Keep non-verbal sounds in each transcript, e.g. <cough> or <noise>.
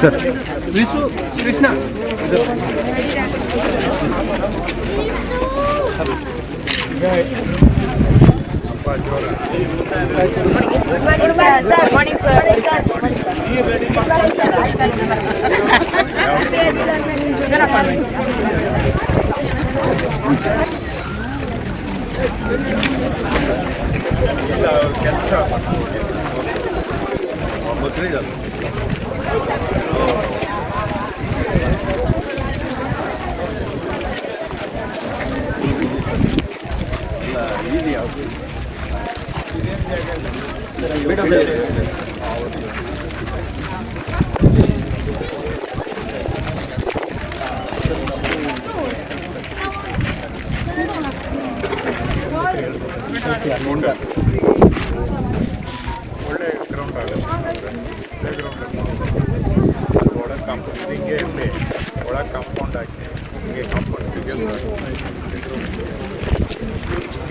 Sir Vishu Krishna Morning, sir. ಒಳ್ಳೆ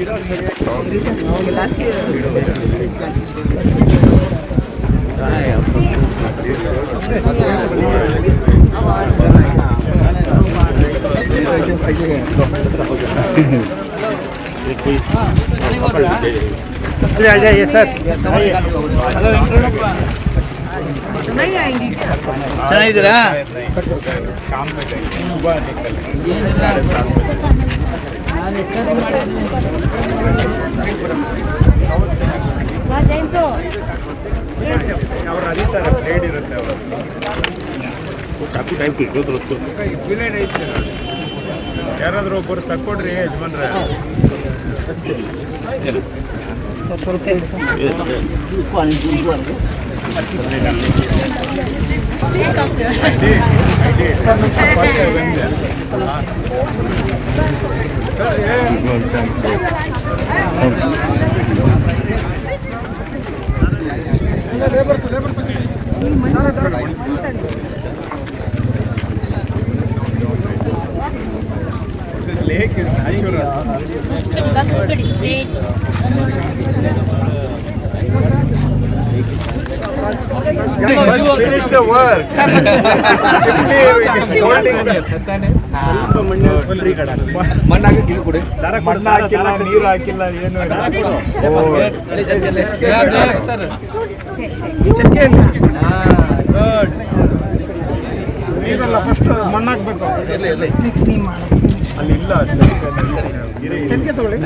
ಗಿಡ sir ಚೆನ್ನಾಗಿದ್ದೀರಾ काम में जाइए सुबह निकल साढ़े सात बजे ಅವ್ರು ಅರಿತಾರೆ ಬ್ಲೇಡ್ ಇರುತ್ತೆ ಅವರು ಯಾರಾದರೂ ಒಬ್ಬರು ತಕ್ಕೊಡ್ರಿ ಯಜಮಾನ್ರೆ lake finish the work. <laughs> Simply holding <laughs> ಮಣ್ಣು ಹಾಕಿಲ್ಲ ನೀರು ಹಾಕಿಲ್ಲ ಏನು ನೀರಲ್ಲ ಫಸ್ಟ್ ಮಣ್ಣು ಹಾಕ್ಬೇಕು ಅಲ್ಲಿ ಇಲ್ಲ ತಗೊಳ್ಳಿ.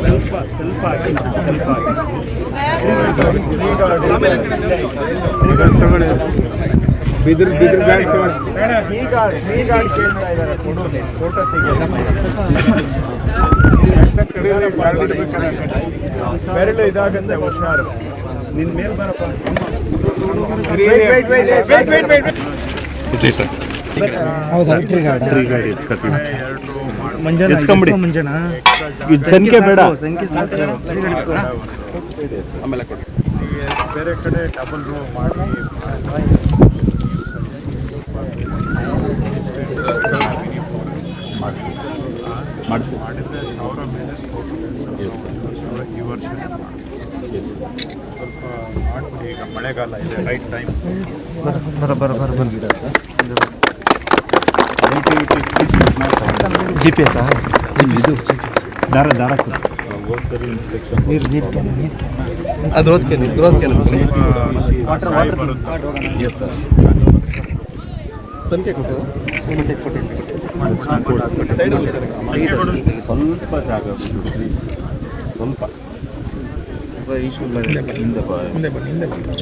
ಸ್ವಲ್ಪ ಸ್ವಲ್ಪ ಹಾಕಿ ಸ್ವಲ್ಪ ತಗೊಳ್ಳಿ ಬಿದಿರು ಬಿದಿರು ಕೇಳ್ತಾ ಇದ್ದಾರೆ ಕೊಡು ಫೋಟೋ ಬೆರಳು ಇದಾಗಂತೆ ಹುಷಾರು ನಿನ್ ಮೇಲ್ ಬರಪ್ಪ ಎತ್ಕೊಂಬಿಡಿ. ಇದು ಸಂಖ್ಯೆ ಬೇಡ. ಆಮೇಲೆ ಬೇರೆ ಕಡೆ ಡಬಲ್ ರೋ ಮಾಡಿ ಮಾಡ್ತೀವಿ ಮಾಡಿದ್ರೆ ಸಾವಿರ ಮೇಲೆ ಈ ವರ್ಷ ಸ್ವಲ್ಪ ಮಾಡ್ಬಿಡಿ ಈಗ ಮಳೆಗಾಲ ಇದೆ ರೈಟ್ ಟೈಮ್ ಬರ ಬರ ಬರ ಬರ. ಜಿ ಪಿ ಎಸ್ ಇದು ದಾರ ದಾರ ನೀರು ನೀರು ಕ್ಯಾನ್ ನೀರು ಕ್ಯಾನ್ ಅದು rose can rose can yes sir ಸಂಖ್ಯೆ ಕೊಟ್ಟು ಸ್ವಲ್ಪ ಜಾಗ ಪ್ಲೀಸ್ ಸ್ವಲ್ಪ ಹಿಂದೆ ಬಾ ಮುಂದೆ ಬನ್ನಿ ಹಿಂದೆ ಬನ್ನಿ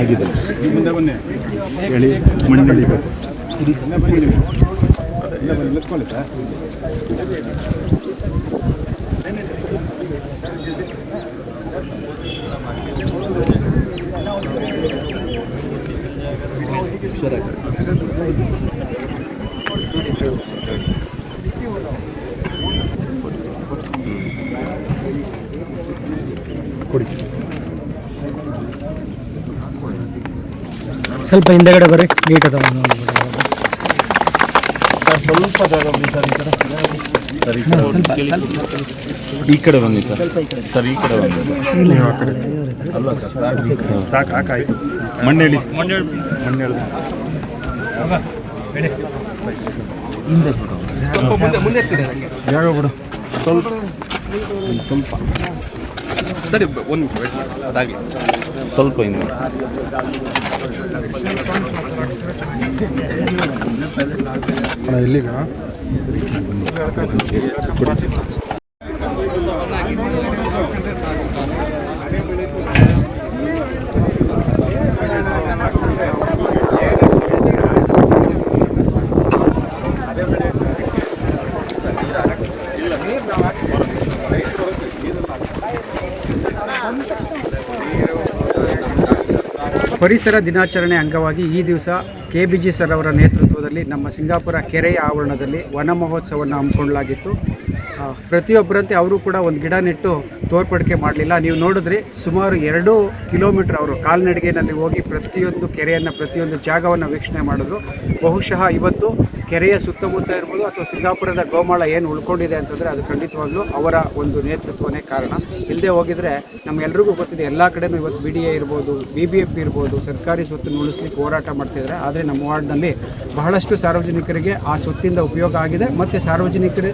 ಆಗಿದೆ. ಮುಂದೆ ಬನ್ನಿ ಹೇಳಿ ಮಣ್ಣಳಿ ಕೊಡಿ. ಸ್ವಲ್ಪ ಹಿಂದೆಗಡೆ ಬರ್ರಿ ನೀಟ್ ಅದ ಸ್ವಲ್ಪ ಜಾಗ ಸರ್ ಈ ಕಡೆ ಸರ್ ಈ ಕಡೆ ಬನ್ನಿ ಸರ್. ಸರ್ ಈ ಕಡೆ ಬನ್ನಿ. ನೀವು ಆ ಕಡೆ. ಅಲ್ಲ ಸರ್ ಸಾಕು ಈ ಕಡೆ. ಸಾಕು ಹಾಕಾಯ್ತು ಮಣ್ಣೇಳಿ ಮಣ್ಣೇಳಿ ಮಣ್ಣೇಳಿ ಜಾಗ ಬಿಡು. ಸ್ವಲ್ಪ. ಸ್ವಲ್ಪ. ಸರಿ ಒಂದು ನಿಮಿಷ ವೇಟ್ ಮಾಡಿ ಅದಾಗಲಿ. ಸ್ವಲ್ಪ ಹಿಂದೆ. ಇಲ್ಲಿಗ? ಪರಿಸರ ದಿನಾಚರಣೆ ಅಂಗವಾಗಿ ಈ ದಿವಸ ಕೆ ಬಿ ಜಿ ಸರ್ ಅವರ ನೇತೃತ್ವದಲ್ಲಿ ನಮ್ಮ ಸಿಂಗಾಪುರ ಕೆರೆಯ ಆವರಣದಲ್ಲಿ ವನ ಮಹೋತ್ಸವವನ್ನು ಹಮ್ಮಿಕೊಳ್ಳಲಾಗಿತ್ತು. ಪ್ರತಿಯೊಬ್ಬರಂತೆ ಅವರು ಕೂಡ ಒಂದು ಗಿಡ ನೆಟ್ಟು ತೋರ್ಪಡಿಕೆ ಮಾಡಲಿಲ್ಲ. ನೀವು ನೋಡಿದ್ರಿ ಸುಮಾರು ಎರಡು ಕಿಲೋಮೀಟರ್ ಅವರು ಕಾಲ್ನಡಿಗೆನಲ್ಲಿ ಹೋಗಿ ಪ್ರತಿಯೊಂದು ಕೆರೆಯನ್ನು, ಪ್ರತಿಯೊಂದು ಜಾಗವನ್ನು ವೀಕ್ಷಣೆ ಮಾಡಿದ್ರು. ಬಹುಶಃ ಇವತ್ತು ಕೆರೆಯ ಸುತ್ತಮುತ್ತ ಇರ್ಬೋದು ಅಥವಾ ಸಿಂಗಾಪುರದ ಗೋಮಾಳ ಏನು ಉಳ್ಕೊಂಡಿದೆ ಅಂತಂದರೆ ಅದು ಖಂಡಿತವಾಗ್ಲೂ ಅವರ ಒಂದು ನೇತೃತ್ವನೇ ಕಾರಣ. ಇಲ್ಲದೆ ಹೋಗಿದ್ರೆ ನಮ್ಮೆಲ್ಲರಿಗೂ ಗೊತ್ತಿದೆ, ಎಲ್ಲ ಕಡೆನೂ ಇವತ್ತು ಬಿ ಡಿ ಎ ಇರ್ಬೋದು ಬಿ ಬಿ ಎಫ್ ಇರ್ಬೋದು, ಸರ್ಕಾರಿ ಸ್ವತ್ತನ್ನು ಉಳಿಸ್ಲಿಕ್ಕೆ ಹೋರಾಟ ಮಾಡ್ತಿದ್ದಾರೆ ಆದರೆ ನಮ್ಮ ವಾರ್ಡ್ನಲ್ಲಿ ಬಹಳಷ್ಟು ಸಾರ್ವಜನಿಕರಿಗೆ ಆ ಸ್ವತ್ತಿಂದ ಉಪಯೋಗ ಆಗಿದೆ. ಮತ್ತು ಸಾರ್ವಜನಿಕರ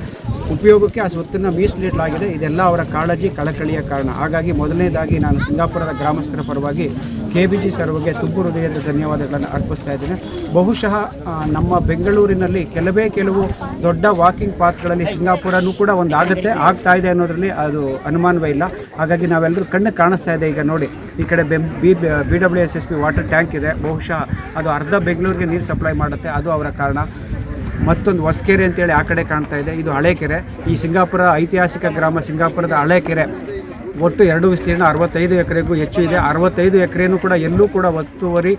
ಉಪಯೋಗಕ್ಕೆ ಆ ಸ್ವತ್ತನ್ನು ಮೀಸಲಿಡಲಾಗಿದೆ ಇದೆಲ್ಲ ಅವರ ಕಾಳಜಿ, ಕಳಕಳಿಯ ಕಾರಣ. ಹಾಗಾಗಿ ಮೊದಲನೇದಾಗಿ ನಾನು ಸಿಂಗಾಪುರದ ಗ್ರಾಮಸ್ಥರ ಪರವಾಗಿ ಕೆ ಬಿ ಜಿ ಸರ್ವಗೆ ತುಂಬು ಹೃದಯದ ಧನ್ಯವಾದಗಳನ್ನು ಅರ್ಪಿಸ್ತಾ ಇದ್ದೇನೆ. ಬಹುಶಃ ನಮ್ಮ ಬೆಂಗಳೂರಿನಲ್ಲಿ ಕೆಲವೇ ಕೆಲವು ದೊಡ್ಡ ವಾಕಿಂಗ್ ಪಾತ್ಗಳಲ್ಲಿ ಸಿಂಗಾಪುರನೂ ಕೂಡ ಒಂದು ಆಗುತ್ತೆ, ಆಗ್ತಾ ಇದೆ ಅನ್ನೋದರಲ್ಲಿ ಅದು ಅನುಮಾನವೇ ಇಲ್ಲ. ಹಾಗಾಗಿ ನಾವೆಲ್ಲರೂ ಕಣ್ಣು ಕಾಣಿಸ್ತಾ ಇದೆ ಈಗ ನೋಡಿ. ಈ ಕಡೆ ಬೆಂ, B B W S S P water tank ಇದೆ. ಬಹುಶಃ ಅದು ಅರ್ಧ ಬೆಂಗಳೂರಿಗೆ ನೀರು ಸಪ್ಲೈ ಮಾಡುತ್ತೆ. ಅದು ಅವರ ಕಾರಣ. ಮತ್ತೊಂದು ಹೊಸಕೆರೆ ಅಂತೇಳಿ ಆ ಕಡೆ ಕಾಣ್ತಾ ಇದೆ. ಇದು ಹಳೆ ಕೆರೆ ಈ ಸಿಂಗಾಪುರ ಐತಿಹಾಸಿಕ ಗ್ರಾಮ ಸಿಂಗಾಪುರದ ಹಳೆ ಕೆರೆ ಒಟ್ಟು ಎರಡು ವಿಸ್ತೀರ್ಣ ಅರವತ್ತೈದು ಎಕರೆಗೂ ಹೆಚ್ಚು ಇದೆ. ಅರವತ್ತೈದು ಎಕರೆನೂ ಕೂಡ ಎಲ್ಲೂ ಕೂಡ ಒತ್ತುವರಿ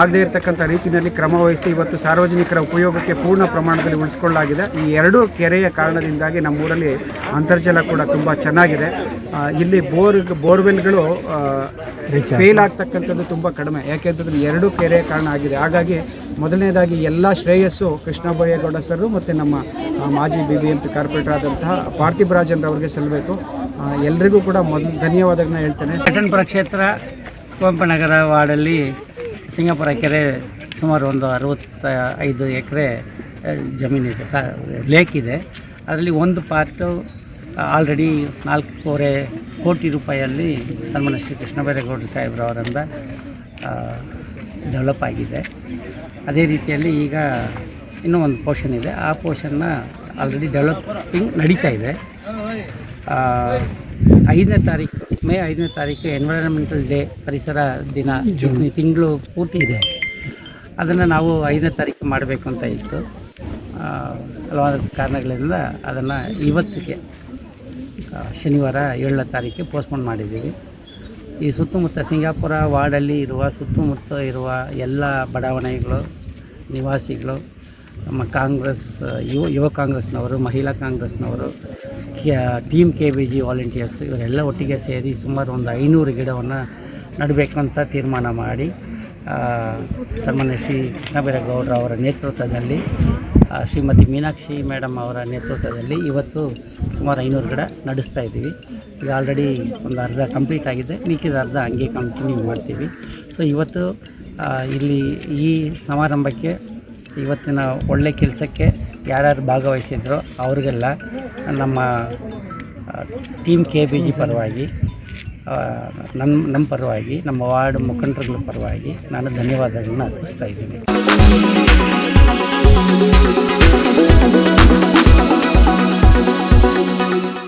ಆಗದೇ ಇರತಕ್ಕಂಥ ರೀತಿಯಲ್ಲಿ ಕ್ರಮವಹಿಸಿ ಇವತ್ತು ಸಾರ್ವಜನಿಕರ ಉಪಯೋಗಕ್ಕೆ ಪೂರ್ಣ ಪ್ರಮಾಣದಲ್ಲಿ ಉಳಿಸ್ಕೊಳ್ಳಲಾಗಿದೆ. ಈ ಎರಡೂ ಕೆರೆಯ ಕಾರಣದಿಂದಾಗಿ ನಮ್ಮೂರಲ್ಲಿ ಅಂತರ್ಜಲ ಕೂಡ ತುಂಬ ಚೆನ್ನಾಗಿದೆ. ಇಲ್ಲಿ ಬೋರ್ ಬೋರ್ವೆಲ್ಗಳು ಫೇಲ್ ಆಗ್ತಕ್ಕಂಥದ್ದು ತುಂಬ ಕಡಿಮೆ. ಯಾಕೆಂತಂದರೆ ಎರಡು ಕೆರೆಯ ಕಾರಣ ಆಗಿದೆ. ಹಾಗಾಗಿ ಮೊದಲನೇದಾಗಿ ಎಲ್ಲ ಶ್ರೇಯಸ್ಸು ಕೃಷ್ಣ ಸರ್ ಮತ್ತು ನಮ್ಮ ಮಾಜಿ B B M P corporator ಆದಂತಹ ಪಾರ್ಥಿಬ್ ಅವರಿಗೆ ಸಲ್ಲಬೇಕು. ಎಲ್ರಿಗೂ ಕೂಡ ಮೊದಲು ಧನ್ಯವಾದಗಳನ್ನ ಹೇಳ್ತೇನೆ. ಪಟ್ಟಣಪುರ ಕ್ಷೇತ್ರ ಕುವೆಂಪನಗರ ವಾರ್ಡಲ್ಲಿ ಸಿಂಗಾಪುರ ಕೆರೆ ಸುಮಾರು ಒಂದು ಅರವತ್ತ ಐದು ಎಕರೆ ಜಮೀನಿದೆ ಸ, ಲೇಕ್ ಇದೆ. ಅದರಲ್ಲಿ ಒಂದು ಪಾರ್ಟು ಆಲ್ರೆಡಿ ನಾಲ್ಕೂವರೆ ಕೋಟಿ ರೂಪಾಯಲ್ಲಿ ಸನ್ಮಾನ ಶ್ರೀ ಕೃಷ್ಣ ಬೈರೇಗೌಡ ಸಾಹೇಬ್ರವರಿಂದ ಡೆವಲಪ್ ಆಗಿದೆ. ಅದೇ ರೀತಿಯಲ್ಲಿ ಈಗ ಇನ್ನೂ ಒಂದು ಪೋರ್ಷನ್ ಇದೆ. ಆ ಪೋರ್ಷನ್ನ ಆಲ್ರೆಡಿ ಡೆವಲಪಿಂಗ್ ನಡೀತಾ ಇದೆ. ಐದನೇ ತಾರೀಕು, ಮೇ ಐದನೇ ತಾರೀಕು ಎನ್ವೈರನ್ಮೆಂಟಲ್ ಡೇ ಪರಿಸರ ದಿನ ಜೂನ್ ತಿಂಗಳು ಪೂರ್ತಿ ಇದೆ. ಅದನ್ನು ನಾವು ಐದನೇ ತಾರೀಕು ಮಾಡಬೇಕು ಅಂತ ಇತ್ತು. ಹಲವಾರು ಕಾರಣಗಳಿಂದ ಅದನ್ನು ಇವತ್ತಿಗೆ ಶನಿವಾರ ಏಳನೇ ತಾರೀಕಿಗೆ ಪೋಸ್ಟ್ಪೋನ್ ಮಾಡಿದ್ದೀವಿ. ಈ ಸುತ್ತಮುತ್ತ ಸಿಂಗಾಪುರ ವಾರ್ಡಲ್ಲಿ ಇರುವ, ಸುತ್ತಮುತ್ತ ಇರುವ ಎಲ್ಲ ಬಡಾವಣೆಗಳು, ನಿವಾಸಿಗಳು, ನಮ್ಮ ಕಾಂಗ್ರೆಸ್, ಯುವ ಯುವ ಕಾಂಗ್ರೆಸ್ನವರು, ಮಹಿಳಾ ಕಾಂಗ್ರೆಸ್ನವರು team K B G volunteers ಇವರೆಲ್ಲ ಒಟ್ಟಿಗೆ ಸೇರಿ ಸುಮಾರು ಒಂದು ಐನೂರು ಗಿಡವನ್ನು ನಡಬೇಕಂತ ತೀರ್ಮಾನ ಮಾಡಿ ಸನ್ಮಾನ್ಯ ಶ್ರೀ ಕೃಷ್ಣ ಬೈರೇಗೌಡರ ಅವರ ನೇತೃತ್ವದಲ್ಲಿ ಶ್ರೀಮತಿ ಮೀನಾಕ್ಷಿ ಮೇಡಮ್ ಅವರ ನೇತೃತ್ವದಲ್ಲಿ ಇವತ್ತು ಸುಮಾರು ಐನೂರು ಗಿಡ ನಡೆಸ್ತಾ ಇದ್ದೀವಿ. ಈಗ ಆಲ್ರೆಡಿ ಒಂದು ಅರ್ಧ ಕಂಪ್ಲೀಟ್ ಆಗಿದೆ. ಮಿಕ್ಕಿದ ಅರ್ಧ ಹಂಗೆ ಕಂಟಿನ್ಯೂ ಮಾಡ್ತೀವಿ. ಸೊ ಇವತ್ತು ಇಲ್ಲಿ ಈ ಸಮಾರಂಭಕ್ಕೆ, ಇವತ್ತಿನ ಒಳ್ಳೆ ಕೆಲಸಕ್ಕೆ ಯಾರ್ಯಾರು ಭಾಗವಹಿಸಿದ್ರೋ ಅವ್ರಿಗೆಲ್ಲ ನಮ್ಮ ಟೀಮ್ ಕೆ ಬಿ ಜಿ ಪರವಾಗಿ ನಮ್ಮ ನಮ್ಮ ಪರವಾಗಿ, ನಮ್ಮ ವಾರ್ಡ್ ಮುಖಂಡರುಗಳ ಪರವಾಗಿ ನಾನು ಧನ್ಯವಾದಗಳನ್ನ ಅರ್ಪಿಸ್ತಾ ಇದ್ದೀನಿ.